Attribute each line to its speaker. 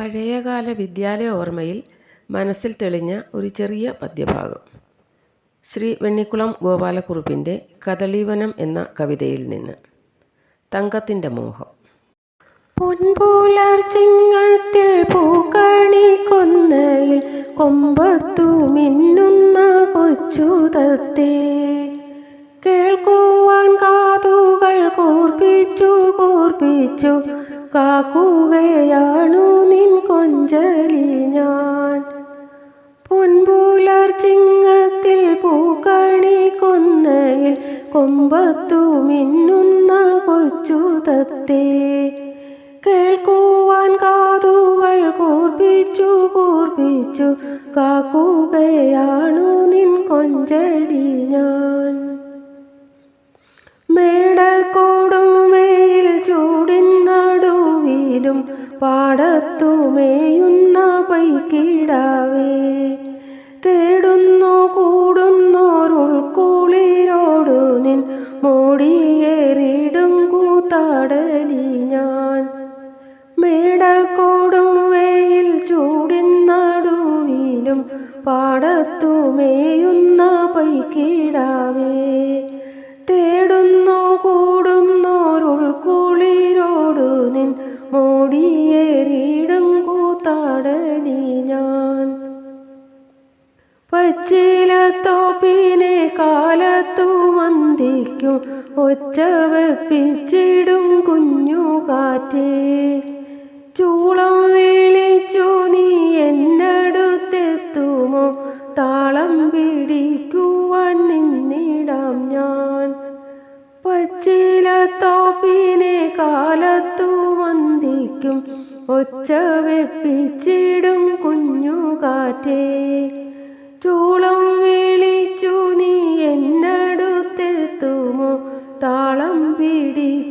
Speaker 1: പഴയകാല വിദ്യാലയ ഓർമ്മയിൽ മനസ്സിൽ തെളിഞ്ഞ ഒരു ചെറിയ പദ്യഭാഗം. ശ്രീ വെണ്ണിക്കുളം ഗോപാലക്കുറുപ്പിന്റെ കദളീവനം എന്ന കവിതയിൽ നിന്ന്. തങ്കത്തിന്റെ മോഹം. പൊൻപുലർച്ചിങ്ങത്തിൽ പൂക്കണി കൊന്നയിൽ കൊമ്പത്തു മിന്നുന്ന കൊച്ചുതത്തെ കേൾക്കുവാൻ കാതുകൾ കൂർപ്പിച്ചു കൂർപ്പിച്ചു കാക്കുകയാണു പൊൻപുലർച്ചിങ്ങത്തിൽ പൂക്കണി കൊന്നയിൽ കൊമ്പത്തു മിന്നുന്ന കൊച്ചുതത്തെ കേൾക്കുവാൻ കാതുകൾ കൂർപ്പിച്ചു കൂർപ്പിച്ചു കാക്കുകയാണു നിൻ കൊഞ്ചലി ഞാൻ. മേടക്കോടുമേയിൽ ചൂടിൻ നടുവിലും പാടത്തുമേയുന്ന പൈക്കിടാവേ പാടത്തുമേയുന്ന പൈക്കിടാവേ തേടുന്നു കൂടുന്നോരുൾക്കുളിരോടു നിൻ മോടിയേറിയിടും കൂത്താടലി ഞാൻ. പച്ചിലത്തോപ്പിനെ കാലത്തു മന്ദിക്കും ഒച്ച വെപ്പിച്ചിടും കുഞ്ഞു കാറ്റേ പച്ചിലത്തോപ്പിനെ കാലത്തു വന്ദിക്കും. ഒച്ച വെപ്പിച്ചിടും കുഞ്ഞുകാറ്റേ. ചൂളം വിളിച്ചു നീ എന്നടുത്തെത്തുമോ? താളം പിടി